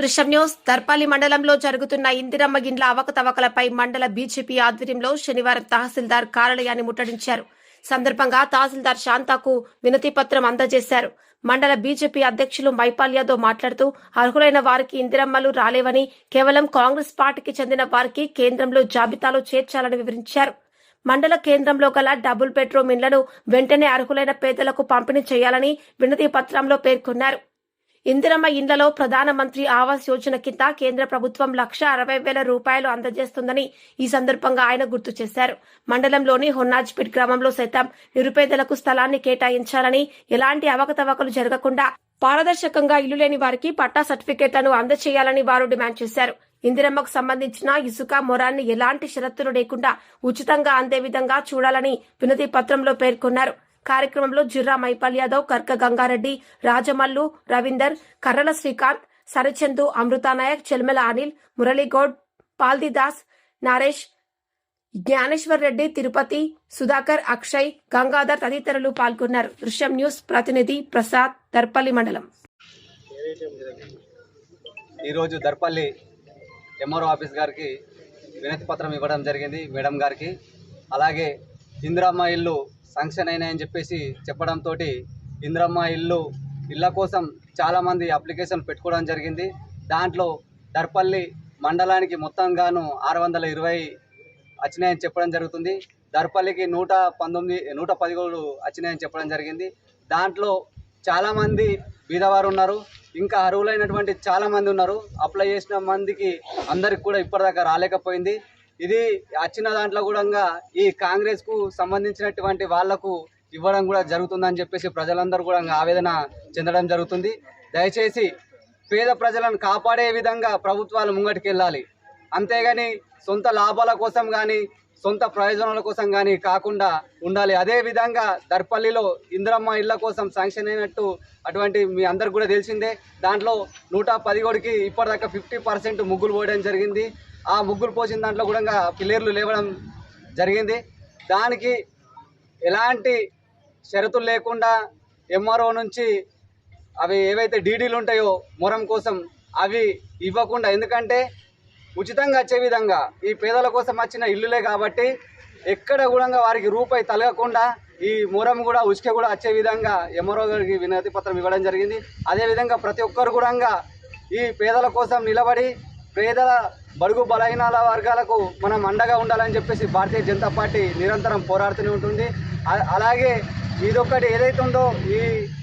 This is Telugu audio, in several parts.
దృశ్యం న్యూస్ దర్పాలి మండలంలో జరుగుతున్న ఇందిరమ్మ గిండ్ల అవకతవకలపై మండల బీజేపీ ఆధ్వర్యంలో శనివారం తహసీల్దార్ కార్యాలయాన్ని ముట్టడించారు. సందర్భంగా తహసీల్దార్ శాంతాకు వినతి పత్రం అందజేశారు. మండల బీజేపీ అధ్యక్షులు మైపాల్ యాదవ్ మాట్లాడుతూ అర్హులైన వారికి ఇందిరమ్మలు రాలేవని కేవలం కాంగ్రెస్ పార్టీకి చెందిన వారికి కేంద్రంలో జాబితాలో చేర్చాలని వివరించారు. మండల కేంద్రంలో గల డబుల్ బెడ్రూమ్ ఇండ్లను వెంటనే అర్హులైన పేదలకు పంపిణీ చేయాలని వినతి పత్రంలో పేర్కొన్నారు. ఇందిరమ్మ ఇండ్లలో ప్రధానమంత్రి ఆవాస్ యోజన కింద కేంద్ర ప్రభుత్వం లక్ష అరవై వేల రూపాయలు అందజేస్తుందని ఈ సందర్భంగా ఆయన గుర్తు చేశారు. మండలంలోని హొన్నాజ్పేట్ గ్రామంలో సైతం నిరుపేదలకు స్థలాన్ని కేటాయించాలని ఎలాంటి అవకతవకలు జరగకుండా పారదర్శకంగా ఇల్లు లేని వారికి పట్టా సర్టిఫికేట్లను అందజేయాలని వారు డిమాండ్ చేశారు. ఇందిరమ్మకు సంబంధించిన ఇసుక మొరాన్ని ఎలాంటి షరతులు లేకుండా ఉచితంగా అందే విధంగా చూడాలని వినతి పత్రంలో పేర్కొన్నారు. కార్యక్రమంలో జిర్రా మైపాల్ యాదవ్ కర్క గంగారెడ్డి రాజమల్లు రవీందర్ కర్రల శ్రీకాంత్ సరిచందు అమృతానాయక్ చెల్మెల అనిల్ మురళీగౌడ్ పాల్దిదాస్ నరేష్ జ్ఞానేశ్వర్ రెడ్డి తిరుపతి సుధాకర్ అక్షయ్ గంగాధర్ తదితరులు పాల్గొన్నారు. దృశ్యం న్యూస్ ప్రతినిధి ప్రసాద్ దర్పల్లి మండలం. ఈరోజు దర్పల్లి ఎంఆర్ఓ ఆఫీస్ గారికి వినతి పత్రం ఇవ్వడం జరిగింది మేడం గారికి. అలాగే ఇందిరమ్మ ఇల్లు శాంక్షన్ అయినాయని చెప్పేసి చెప్పడంతో ఇందిరమ్మ ఇల్లు ఇళ్ళ కోసం చాలామంది అప్లికేషన్ పెట్టుకోవడం జరిగింది. దాంట్లో దర్పల్లి మండలానికి మొత్తంగాను ఆరు వందల ఇరవై వచ్చినాయని చెప్పడం జరుగుతుంది. దర్పల్లికి నూట పంతొమ్మిది నూట పదిహేడు వచ్చినాయని చెప్పడం జరిగింది. దాంట్లో చాలామంది బీదవారు ఉన్నారు. ఇంకా అర్హులైనటువంటి చాలామంది ఉన్నారు. అప్లై చేసిన మందికి అందరికి కూడా ఇప్పటిదాకా రాలేకపోయింది. ఇది వచ్చిన దాంట్లో కూడా ఈ కాంగ్రెస్కు సంబంధించినటువంటి వాళ్ళకు ఇవ్వడం కూడా జరుగుతుందని చెప్పేసి ప్రజలందరూ కూడా ఆవేదన చెందడం జరుగుతుంది. దయచేసి పేద ప్రజలను కాపాడే విధంగా ప్రభుత్వాలు ముంగటికి వెళ్ళాలి అంతేగాని సొంత లాభాల కోసం కానీ సొంత ప్రయోజనాల కోసం కానీ కాకుండా ఉండాలి. అదే విధంగా దర్పల్లిలో ఇందిరమ్మ ఇళ్ళ కోసం శాంక్షన్ అయినట్టు అటువంటి మీ అందరికి కూడా తెలిసిందే. దాంట్లో నూట పదిహేడుకి ఇప్పటిదాకా ఫిఫ్టీ పర్సెంట్ ముగ్గులు పోయడం జరిగింది. ఆ ముగ్గులు పోసిన దాంట్లో కూడా పిల్లర్లు లేవడం జరిగింది. దానికి ఎలాంటి షరతులు లేకుండా ఎంఆర్ఓ నుంచి అవి ఏవైతే డీడీలు ఉంటాయో మొరం కోసం అవి ఇవ్వకుండా ఎందుకంటే ఉచితంగా వచ్చే విధంగా ఈ పేదల కోసం వచ్చిన ఇల్లులే కాబట్టి ఎక్కడ కూడా వారికి రూపాయి తలగకుండా ఈ మూరం కూడా ఉచిక కూడా వచ్చే విధంగా ఎంఆర్ఓ గారికి వినతి పత్రం ఇవ్వడం జరిగింది. అదేవిధంగా ప్రతి ఒక్కరు కూడా ఈ పేదల కోసం నిలబడి పేదల బడుగు బలహీనాల వర్గాలకు మనం అండగా ఉండాలని చెప్పేసి భారతీయ జనతా పార్టీ నిరంతరం పోరాడుతూనే ఉంటుంది. అలాగే ఇదొక్కటి ఏదైతే ఉందో ఈ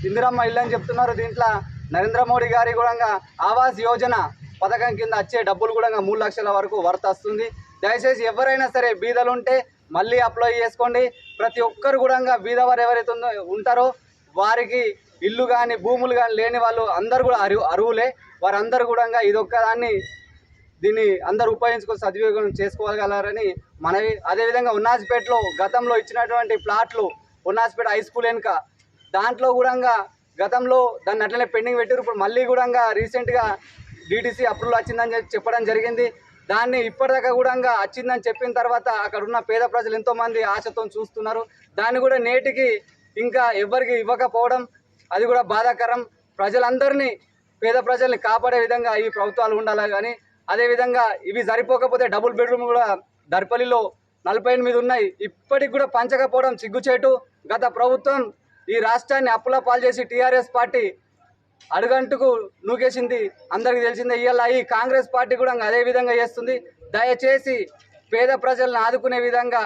ఇందిరమ్మ ఇల్లు అని చెప్తున్నారు దీంట్లో నరేంద్ర మోడీ గారి కూడా ఆవాస్ యోజన పథకం కింద వచ్చే డబ్బులు కూడా మూడు లక్షల వరకు వర్త వస్తుంది. దయచేసి ఎవరైనా సరే బీదలు ఉంటే మళ్ళీ అప్లై చేసుకోండి. ప్రతి ఒక్కరు కూడా బీదవారు ఎవరైతే ఉంటారో వారికి ఇల్లు కానీ భూములు కానీ లేని వాళ్ళు అందరు కూడా అరు అరువులే. వారందరూ కూడా ఇదొక్క దాన్ని దీన్ని అందరూ ఉపయోగించుకొని సద్వినియోగం చేసుకోగలరని మనవి. అదేవిధంగా ఉన్నాజ్పేటలో గతంలో ఇచ్చినటువంటి ప్లాట్లు ఉన్నాజ్పేట హై స్కూల్ వెనుక దాంట్లో కూడా గతంలో దాన్ని అట్లనే పెండింగ్ పెట్టారు ఇప్పుడు మళ్ళీ కూడా రీసెంట్గా డీటీసీ అప్రూవల్ వచ్చిందని చెప్పడం జరిగింది. దాన్ని ఇప్పటిదాకా కూడా వచ్చిందని చెప్పిన తర్వాత అక్కడ ఉన్న పేద ప్రజలు ఎంతోమంది ఆశతో చూస్తున్నారు. దాన్ని కూడా నేటికి ఇంకా ఎవరికి ఇవ్వకపోవడం అది కూడా బాధాకరం. ప్రజలందరినీ పేద ప్రజల్ని కాపాడే విధంగా ఈ ప్రభుత్వాలు ఉండాలి కానీ అదేవిధంగా ఇవి సరిపోకపోతే డబుల్ బెడ్రూమ్ కూడా దర్పల్లిలో నలభై ఎనిమిది ఉన్నాయి. ఇప్పటికి కూడా పంచకపోవడం సిగ్గుచేటు. గత ప్రభుత్వం ఈ రాష్ట్రాన్ని అప్పుల పాలు చేసి టీఆర్ఎస్ పార్టీ అడుగంటుకు నూకేసింది. అందరికి తెలిసిందే ఇవాళ ఈ కాంగ్రెస్ పార్టీ కూడా అదే విధంగా చేస్తుంది. దయచేసి పేద ప్రజలను ఆదుకునే విధంగా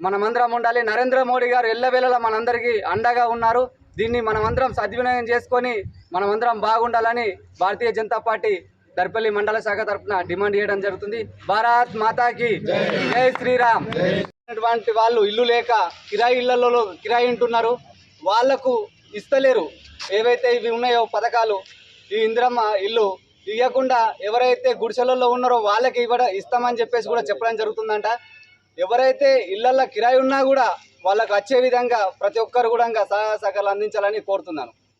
మనమందరం ఉండాలి. నరేంద్ర మోడీ గారు ఎల్లవేళలా మనందరికీ అండగా ఉన్నారు. దీన్ని మనమందరం సద్వినియోగం చేసుకొని మనమందరం బాగుండాలని భారతీయ జనతా పార్టీ దర్పల్లి మండల శాఖ తరఫున డిమాండ్ చేయడం జరుగుతుంది. భారత్ మాతాకి జై శ్రీరామ్. అటువంటి వాళ్ళు ఇల్లు లేక కిరాయి ఇళ్ళలో కిరాయి ఉంటున్నారు. వాళ్ళకు ఇస్తలేరు. ఏవైతే ఇవి ఉన్నాయో పథకాలు ఈ ఇందిరమ్మ ఇల్లు ఇవ్వకుండా ఎవరైతే గుడిసెలలో ఉన్నారో వాళ్ళకి ఇవ్వడ ఇస్తామని చెప్పేసి కూడా చెప్పడం జరుగుతుందంట. ఎవరైతే ఇళ్ళల్లో కిరాయి ఉన్నా కూడా వాళ్ళకు వచ్చే విధంగా ప్రతి ఒక్కరు కూడా సహాయ సహకారాలు అందించాలని కోరుతున్నాను.